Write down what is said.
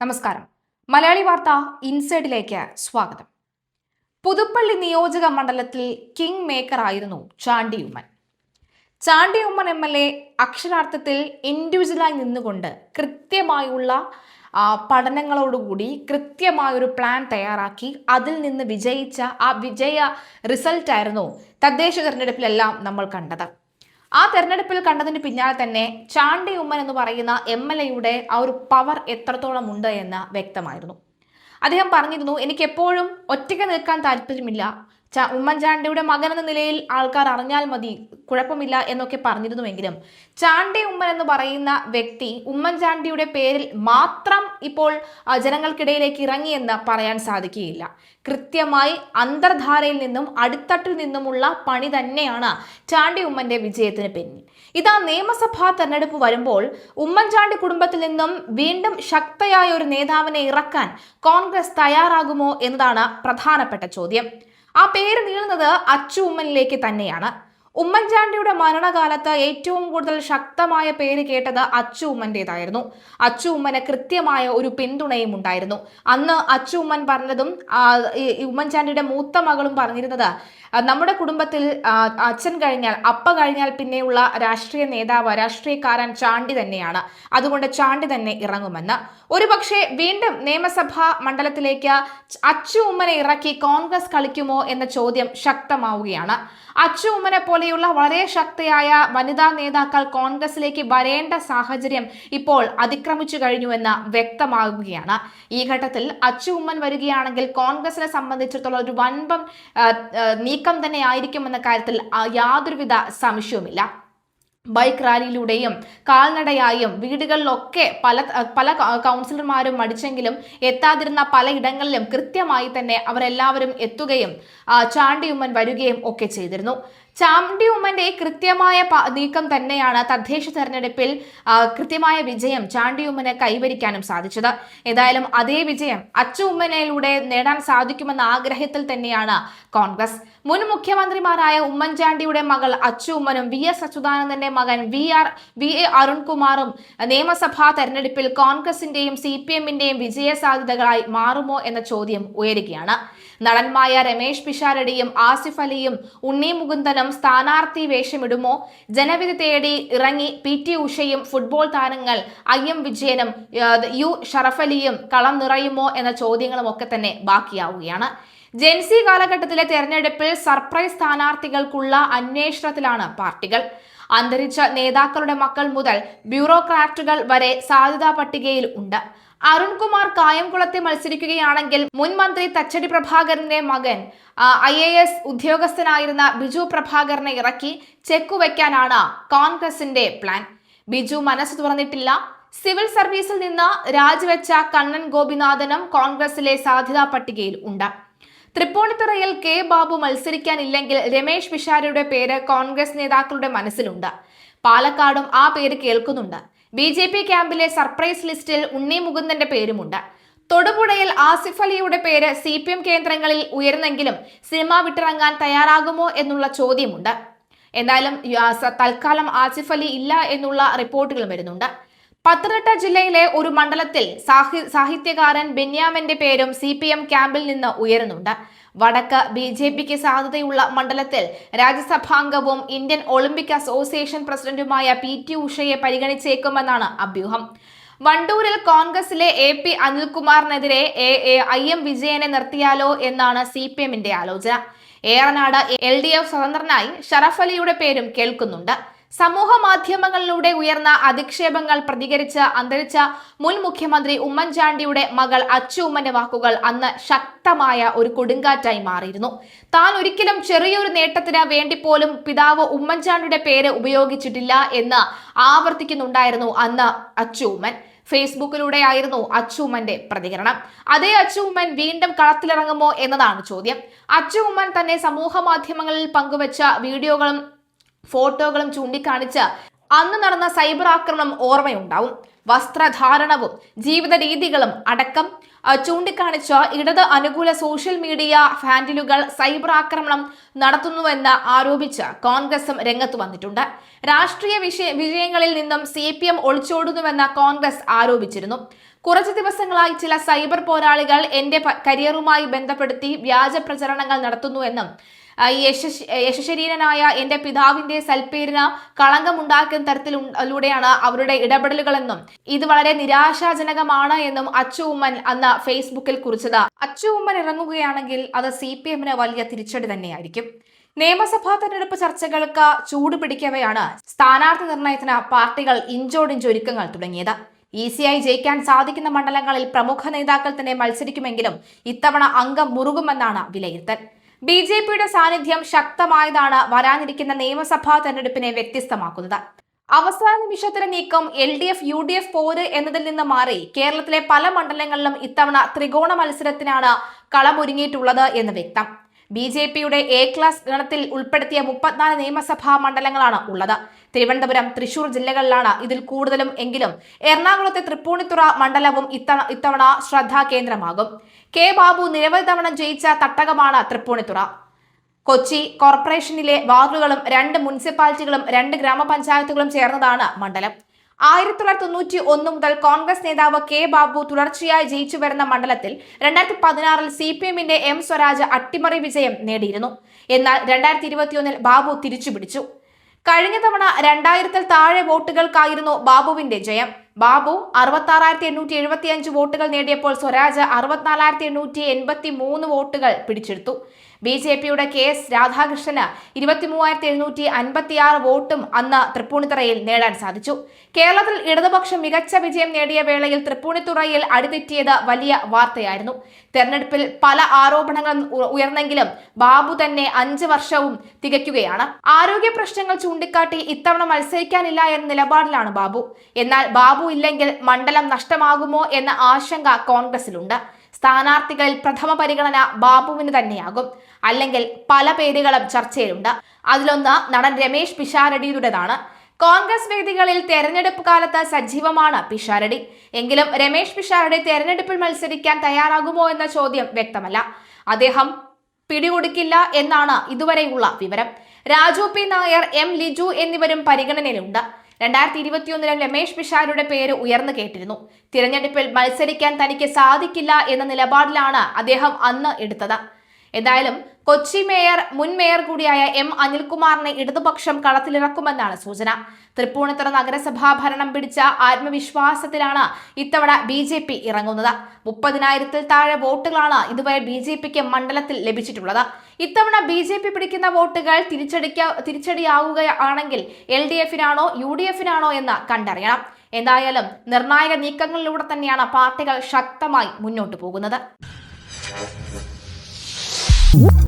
നമസ്കാരം. മലയാളി വാർത്ത ഇൻസൈഡിലേക്ക് സ്വാഗതം. പുതുപ്പള്ളി നിയോജക മണ്ഡലത്തിൽ കിങ് മേക്കർ ആയിരുന്നു Chandy Oommen. Chandy Oommen M L A അക്ഷരാർത്ഥത്തിൽ ഇൻഡിവിജ്വലായി നിന്നുകൊണ്ട് കൃത്യമായുള്ള പഠനങ്ങളോടുകൂടി കൃത്യമായൊരു പ്ലാൻ തയ്യാറാക്കി അതിൽ നിന്ന് വിജയിച്ച ആ വിജയ റിസൾട്ടായിരുന്നു തദ്ദേശ തെരഞ്ഞെടുപ്പിലെല്ലാം നമ്മൾ കണ്ടത്. ആ തെരഞ്ഞെടുപ്പിൽ കണ്ടതിന് പിന്നാലെ തന്നെ ചാണ്ടി ഉമ്മൻ എന്ന് പറയുന്ന എം എൽ എയുടെ ആ ഒരു പവർ എത്രത്തോളം ഉണ്ട് എന്ന് വ്യക്തമായിരുന്നു. അദ്ദേഹം പറഞ്ഞിരുന്നു എനിക്ക് എപ്പോഴും ഒറ്റയ്ക്ക് നിൽക്കാൻ താല്പര്യമില്ല. ഉമ്മൻചാണ്ടിയുടെ മകൻ എന്ന നിലയിൽ ആൾക്കാർ അറിഞ്ഞാൽ മതി കുഴപ്പമില്ല എന്നൊക്കെ പറഞ്ഞിരുന്നുവെങ്കിലും ചാണ്ടി ഉമ്മൻ എന്ന് പറയുന്ന വ്യക്തി ഉമ്മൻചാണ്ടിയുടെ പേരിൽ മാത്രം ഇപ്പോൾ ജനങ്ങൾക്കിടയിലേക്ക് ഇറങ്ങി എന്ന് പറയാൻ സാധിക്കുകയില്ല. കൃത്യമായി അന്തർധാരയിൽ നിന്നും അടിത്തട്ടിൽ നിന്നുമുള്ള പണി തന്നെയാണ് ചാണ്ടി ഉമ്മന്റെ വിജയത്തിന് പിന്നിൽ. ഇതാ നിയമസഭാ തെരഞ്ഞെടുപ്പ് വരുമ്പോൾ ഉമ്മൻചാണ്ടി കുടുംബത്തിൽ നിന്നും വീണ്ടും ശക്തയായ ഒരു നേതാവിനെ ഇറക്കാൻ കോൺഗ്രസ് തയ്യാറാകുമോ എന്നതാണ് പ്രധാനപ്പെട്ട ചോദ്യം. ആ പേര് നീളുന്നത് അച്ചു ഉമ്മനിലേക്ക് തന്നെയാണ്. ഉമ്മൻചാണ്ടിയുടെ മരണകാലത്ത് ഏറ്റവും കൂടുതൽ ശക്തമായ പേര് കേട്ടത് അച്ചു ഉമ്മന്റേതായിരുന്നു അച്ചു ഉമ്മന് കൃത്യമായ ഒരു പിന്തുണയും ഉണ്ടായിരുന്നു. അന്ന് അച്ചു ഉമ്മൻ പറഞ്ഞതും ഉമ്മൻചാണ്ടിയുടെ മൂത്ത മകളും പറഞ്ഞിരുന്നത് നമ്മുടെ കുടുംബത്തിൽ അച്ഛൻ കഴിഞ്ഞാൽ അപ്പ കഴിഞ്ഞാൽ പിന്നെയുള്ള രാഷ്ട്രീയ നേതാവ് രാഷ്ട്രീയക്കാരൻ ചാണ്ടി തന്നെയാണ്. അതുകൊണ്ട് ചാണ്ടി തന്നെ ഇറങ്ങുമെന്ന്. ഒരുപക്ഷെ വീണ്ടും നിയമസഭാ മണ്ഡലത്തിലേക്ക് അച്ചു ഉമ്മനെ ഇറക്കി കോൺഗ്രസ് കളിക്കുമോ എന്ന ചോദ്യം ശക്തമാവുകയാണ്. അച്ചു ഉമ്മനെ പോലെയുള്ള വളരെ ശക്തയായ വനിതാ നേതാക്കൾ കോൺഗ്രസിലേക്ക് വരേണ്ട സാഹചര്യം ഇപ്പോൾ അതിക്രമിച്ചു കഴിഞ്ഞുവെന്ന് വ്യക്തമാകുകയാണ്. ഈ ഘട്ടത്തിൽ അച്ചു ഉമ്മൻ വരികയാണെങ്കിൽ കോൺഗ്രസിനെ സംബന്ധിച്ചിടത്തോളം ഒരു വൻപം നീക്കം തന്നെ ആയിരിക്കുമെന്ന കാര്യത്തിൽ യാതൊരുവിധ സംശയവുമില്ല. ബൈക്ക് റാലിയിലൂടെയും കാൽനടയായും വീടുകളിലൊക്കെ പല പല കൗൺസിലർമാരും മടിച്ചെങ്കിലും എത്താതിരുന്ന പലയിടങ്ങളിലും കൃത്യമായി തന്നെ അവരെല്ലാവരും എത്തുകയും ചാണ്ടിയുമ്മൻ വരികയും ഒക്കെ ചെയ്തിരുന്നു. ചാണ്ടി ഉമ്മന്റെ കൃത്യമായ നീക്കം തന്നെയാണ് തദ്ദേശ തെരഞ്ഞെടുപ്പിൽ കൃത്യമായ വിജയം ചാണ്ടി ഉമ്മന് കൈവരിക്കാനും സാധിച്ചത്. ഏതായാലും അതേ വിജയം അച്ചു ഉമ്മനിലൂടെ നേടാൻ സാധിക്കുമെന്ന ആഗ്രഹത്തിൽ തന്നെയാണ് കോൺഗ്രസ്. മുൻ മുഖ്യമന്ത്രിമാരായ ഉമ്മൻചാണ്ടിയുടെ മകൾ അച്ചു ഉമ്മനും വി എസ് അച്യുതാനന്ദന്റെ മകൻ വി ആർ വി എ അരുൺകുമാറും നിയമസഭാ തെരഞ്ഞെടുപ്പിൽ കോൺഗ്രസിന്റെയും സി പി എമ്മിന്റെയും വിജയ സാധ്യതകളായി മാറുമോ എന്ന ചോദ്യം ഉയരുകയാണ്. നടന്മായ രമേശ് പിഷാരടിയും ആസിഫ് അലിയും ഉണ്ണി മുകുന്ദനും സ്ഥാനാർത്ഥി വേഷമിടുമോ? ജനവിധി തേടി ഇറങ്ങി പി ടി ഉഷയും ഫുട്ബോൾ താരങ്ങൾ ഐ എം വിജയനും യു ഷറഫലിയും കളം നിറയുമോ എന്ന ചോദ്യങ്ങളും ഒക്കെ തന്നെ ബാക്കിയാവുകയാണ്. ജെൻസി കാലഘട്ടത്തിലെ തെരഞ്ഞെടുപ്പിൽ സർപ്രൈസ് സ്ഥാനാർത്ഥികൾക്കുള്ള അന്വേഷണത്തിലാണ് പാർട്ടികൾ. അന്തരിച്ച നേതാക്കളുടെ മക്കൾ മുതൽ ബ്യൂറോക്രാറ്റുകൾ വരെ സാധ്യതാ പട്ടികയിൽ ഉണ്ട്. അരുൺകുമാർ കായംകുളത്തെ മത്സരിക്കുകയാണെങ്കിൽ മുൻ മന്ത്രി തച്ചടി പ്രഭാകരന്റെ മകൻ ഐ എ എസ് ഉദ്യോഗസ്ഥനായിരുന്ന ബിജു പ്രഭാകരനെ ഇറക്കി ചെക്ക് വെക്കാനാണ് കോൺഗ്രസിന്റെ പ്ലാൻ. ബിജു മനസ്സ് തുറന്നിട്ടില്ല. സിവിൽ സർവീസിൽ നിന്ന് രാജിവെച്ച കണ്ണൻ ഗോപിനാഥനും കോൺഗ്രസിലെ സാധ്യതാ പട്ടികയിൽ ഉണ്ട്. തൃപ്പൂണിത്തുറയിൽ കെ ബാബു മത്സരിക്കാനില്ലെങ്കിൽ രമേശ് പിഷാരയുടെ പേര് കോൺഗ്രസ് നേതാക്കളുടെ മനസ്സിലുണ്ട്. പാലക്കാടും ആ പേര് കേൾക്കുന്നുണ്ട്. ബി ജെ പി ക്യാമ്പിലെ സർപ്രൈസ് ലിസ്റ്റിൽ ഉണ്ണി മുകുന്ദന്റെ പേരുമുണ്ട്. തൊടുപുഴയിൽ ആസിഫ് അലിയുടെ പേര് സി പി എം കേന്ദ്രങ്ങളിൽ ഉയർന്നെങ്കിലും സിനിമ വിട്ടിറങ്ങാൻ തയ്യാറാകുമോ എന്നുള്ള ചോദ്യമുണ്ട്. എന്നാലും തൽക്കാലം ആസിഫ് അലി ഇല്ല എന്നുള്ള റിപ്പോർട്ടുകൾ വരുന്നുണ്ട്. പത്തനംതിട്ട ജില്ലയിലെ ഒരു മണ്ഡലത്തിൽ സാഹി സാഹിത്യകാരൻ ബെന്യാമിന്റെ പേരും സി പി എം ക്യാമ്പിൽ നിന്ന് ഉയരുന്നുണ്ട്. വടക്ക് ബി ജെ പിക്ക് സാധ്യതയുള്ള മണ്ഡലത്തിൽ രാജ്യസഭാംഗവും ഇന്ത്യൻ ഒളിമ്പിക് അസോസിയേഷൻ പ്രസിഡന്റുമായ പി ടി ഉഷയെ പരിഗണിച്ചേക്കുമെന്നാണ് അഭ്യൂഹം. വണ്ടൂരിൽ കോൺഗ്രസിലെ എ പി അനിൽകുമാറിനെതിരെ എ- എ- ഐ എം വിജയനെ നിർത്തിയാലോ എന്നാണ് സി പി എമ്മിന്റെ ആലോചന. ഏറനാട് എൽ ഡി എഫ് സ്വതന്ത്രനായി ഷറഫ് അലിയുടെ പേരും കേൾക്കുന്നുണ്ട്. സമൂഹ മാധ്യമങ്ങളിലൂടെ ഉയർന്ന അധിക്ഷേപങ്ങൾ പ്രതികരിച്ച് അന്തരിച്ച മുൻ മുഖ്യമന്ത്രി ഉമ്മൻചാണ്ടിയുടെ മകൾ അച്ചു ഉമ്മന്റെ വാക്കുകൾ അന്ന് ശക്തമായ ഒരു കൊടുങ്കാറ്റായി മാറിയിരുന്നു. താൻ ഒരിക്കലും ചെറിയൊരു നേട്ടത്തിന് വേണ്ടി പോലും പിതാവ് ഉമ്മൻചാണ്ടിയുടെ പേര് ഉപയോഗിച്ചിട്ടില്ല എന്ന് ആവർത്തിക്കുന്നുണ്ടായിരുന്നു അന്ന് അച്ചു ഉമ്മൻ. ഫേസ്ബുക്കിലൂടെ ആയിരുന്നു അച്ചുമ്മന്റെ പ്രതികരണം. അതേ അച്ചുമ്മൻ വീണ്ടും കളത്തിലിറങ്ങുമോ എന്നതാണ് ചോദ്യം. അച്ചുമ്മൻ തന്നെ സമൂഹ മാധ്യമങ്ങളിൽ പങ്കുവച്ച വീഡിയോകളും ഫോട്ടോകളും ചൂണ്ടിക്കാണിച്ച് അന്ന് നടന്ന സൈബർ ആക്രമണം ഓർമ്മയുണ്ടാവും. വസ്ത്രധാരണവും ജീവിത രീതികളും അടക്കം ചൂണ്ടിക്കാണിച്ച ഇടത് അനുകൂല സോഷ്യൽ മീഡിയ ഹാൻഡിലുകൾ സൈബർ ആക്രമണം നടത്തുന്നുവെന്ന് ആരോപിച്ച് കോൺഗ്രസും രംഗത്ത് വന്നിട്ടുണ്ട്. രാഷ്ട്രീയ വിഷയ വിജയങ്ങളിൽ നിന്നും സി പി എം ഒളിച്ചോടുന്നുവെന്ന് കോൺഗ്രസ് ആരോപിച്ചിരുന്നു. കുറച്ച് ദിവസങ്ങളായി ചില സൈബർ പോരാളികൾ എന്റെ കരിയറുമായി ബന്ധപ്പെടുത്തി വ്യാജ പ്രചരണങ്ങൾ നടത്തുന്നുവെന്നും യശശരീരനായ എന്റെ പിതാവിന്റെ സൽപ്പേരിന് കളങ്കമുണ്ടാക്കുന്ന തരത്തിലൂടെയാണ് അവരുടെ ഇടപെടലുകളെന്നും ഇത് വളരെ നിരാശാജനകമാണ് എന്നും അച്ചു ഉമ്മൻ അന്ന് ഫേസ്ബുക്കിൽ കുറിച്ചത്. അച്ചു ഉമ്മൻ ഇറങ്ങുകയാണെങ്കിൽ അത് സി പി എമ്മിന് വലിയ തിരിച്ചടി തന്നെയായിരിക്കും. നിയമസഭാ തെരഞ്ഞെടുപ്പ് ചർച്ചകൾക്ക് ചൂടുപിടിക്കവെയാണ് സ്ഥാനാർത്ഥി നിർണയത്തിന് പാർട്ടികൾ ഇഞ്ചോടിഞ്ച് ഒരുക്കങ്ങൾ തുടങ്ങിയത്. ഈസിയായി ജയിക്കാൻ സാധിക്കുന്ന മണ്ഡലങ്ങളിൽ പ്രമുഖ നേതാക്കൾ തന്നെ മത്സരിക്കുമെങ്കിലും ഇത്തവണ അംഗം മുറുകുമെന്നാണ് വിലയിരുത്തൽ. ബി ജെ പിയുടെ സാന്നിധ്യം ശക്തമായതാണ് വരാനിരിക്കുന്ന നിയമസഭാ തെരഞ്ഞെടുപ്പിനെ വ്യത്യസ്തമാക്കുന്നത്. അവസാന നിമിഷത്തിലെ നീക്കം L D F U D F പോര് എന്നതിൽ നിന്ന് മാറി കേരളത്തിലെ പല മണ്ഡലങ്ങളിലും ഇത്തവണ ത്രികോണ മത്സരത്തിനാണ് കളമൊരുങ്ങിയിട്ടുള്ളത് എന്ന് വ്യക്തം. ബി ജെ പിയുടെ എ ക്ലാസ് ഗണത്തിൽ ഉൾപ്പെടുത്തിയ മുപ്പത്തിനാല് നിയമസഭാ മണ്ഡലങ്ങളാണ് ഉള്ളത്. തിരുവനന്തപുരം തൃശൂർ ജില്ലകളിലാണ് ഇതിൽ കൂടുതലും എങ്കിലും എറണാകുളത്തെ തൃപ്പൂണിത്തുറ മണ്ഡലവും ഇത്തവണ ഇത്തവണ ശ്രദ്ധാകേന്ദ്രമാകും കെ ബാബു നിരവധി തവണ ജയിച്ച തട്ടകമാണ് തൃപ്പൂണിത്തുറ. കൊച്ചി കോർപ്പറേഷനിലെ വാർഡുകളും രണ്ട് മുനിസിപ്പാലിറ്റികളും രണ്ട് ഗ്രാമപഞ്ചായത്തുകളും ചേർന്നതാണ് മണ്ഡലം. ആയിരത്തി തൊള്ളായിരത്തി തൊണ്ണൂറ്റി ഒന്ന് മുതൽ കോൺഗ്രസ് നേതാവ് കെ ബാബു തുടർച്ചയായി ജയിച്ചു വരുന്ന മണ്ഡലത്തിൽ രണ്ടായിരത്തി പതിനാറിൽ സി പി എമ്മിന്റെ എം സ്വരാജ് അട്ടിമറി വിജയം നേടിയിരുന്നു. എന്നാൽ രണ്ടായിരത്തി ഇരുപത്തിയൊന്നിൽ ബാബു തിരിച്ചുപിടിച്ചു. കഴിഞ്ഞ തവണ രണ്ടായിരത്തിൽ താഴെ വോട്ടുകൾക്കായിരുന്നു ബാബുവിന്റെ ജയം. ബാബു അറുപത്തി ആറായിരത്തി എണ്ണൂറ്റി എഴുപത്തി വോട്ടുകൾ നേടിയപ്പോൾ സ്വരാജ് അറുപത്തിനാലായിരത്തി എണ്ണൂറ്റി എൺപത്തി മൂന്ന് വോട്ടുകൾ പിടിച്ചെടുത്തു. ബി ജെ പിയുടെ കെ എസ് രാധാകൃഷ്ണന് ഇരുപത്തിമൂവായിരത്തി എഴുന്നൂറ്റി അൻപത്തിയാറ് വോട്ടും അന്ന് തൃപ്പൂണിത്തുറയിൽ നേടാൻ സാധിച്ചു. കേരളത്തിൽ ഇടതുപക്ഷം മികച്ച വിജയം നേടിയ വേളയിൽ തൃപ്പൂണിത്തുറയിൽ അടിതെറ്റിയത് വലിയ വാർത്തയായിരുന്നു. തെരഞ്ഞെടുപ്പിൽ പല ആരോപണങ്ങളും ഉയർന്നെങ്കിലും ബാബു തന്നെ അഞ്ച് വർഷവും തികയ്ക്കുകയാണ്. ആരോഗ്യ പ്രശ്നങ്ങൾ ചൂണ്ടിക്കാട്ടി ഇത്തവണ മത്സരിക്കാനില്ല എന്ന നിലപാടിലാണ് ബാബു. എന്നാൽ ബാബു ഇല്ലെങ്കിൽ മണ്ഡലം നഷ്ടമാകുമോ എന്ന ആശങ്ക കോൺഗ്രസിലുണ്ട്. സ്ഥാനാർത്ഥികളിൽ പ്രഥമ പരിഗണന ബാബുവിന് തന്നെയാകും. അല്ലെങ്കിൽ പല പേരുകളും ചർച്ചയിലുണ്ട്. അതിലൊന്ന് നടൻ രമേശ് പിഷാരടിയുടേതാണ്. കോൺഗ്രസ് വേദികളിൽ തെരഞ്ഞെടുപ്പ് കാലത്ത് സജീവമാണ് പിഷാരടി. എങ്കിലും രമേശ് പിഷാരടി തെരഞ്ഞെടുപ്പിൽ മത്സരിക്കാൻ തയ്യാറാകുമോ എന്ന ചോദ്യം വ്യക്തമല്ല. അദ്ദേഹം പിടികൊടുക്കില്ല എന്നാണ് ഇതുവരെയുള്ള വിവരം. രാജു പി നായർ എം ലിജു എന്നിവരും പരിഗണനയിലുണ്ട്. രണ്ടായിരത്തി ഇരുപത്തിയൊന്നിലും രമേശ് പിഷാരുടെ പേര് ഉയർന്നു കേട്ടിരുന്നു. തിരഞ്ഞെടുപ്പിൽ മത്സരിക്കാൻ തനിക്ക് സാധിക്കില്ല എന്ന നിലപാടിലാണ് അദ്ദേഹം അന്ന് എടുത്തത്. എന്തായാലും കൊച്ചി മേയർ മുൻ മേയർ കൂടിയായ എം അനിൽകുമാറിനെ ഇടതുപക്ഷം കളത്തിലിറക്കുമെന്നാണ് സൂചന. തൃപ്പൂണിത്തുറ നഗരസഭാ ഭരണം പിടിച്ച ആത്മവിശ്വാസത്തിലാണ് ഇത്തവണ ബി ജെ പി ഇറങ്ങുന്നത്. മുപ്പതിനായിരത്തിൽ താഴെ വോട്ടുകളാണ് ഇതുവരെ ബി ജെ പിക്ക് മണ്ഡലത്തിൽ ലഭിച്ചിട്ടുള്ളത്. ഇത്തവണ ബി ജെ പി പിടിക്കുന്ന വോട്ടുകൾ തിരിച്ചടിക്ക തിരിച്ചടിയാവുകയാണെങ്കിൽ എൽ ഡി എഫിനാണോ യു ഡി എഫിനാണോ എന്ന് കണ്ടറിയണം. എന്തായാലും നിർണായക നീക്കങ്ങളിലൂടെ തന്നെയാണ് പാർട്ടികൾ ശക്തമായി മുന്നോട്ടു പോകുന്നത്. Ooh.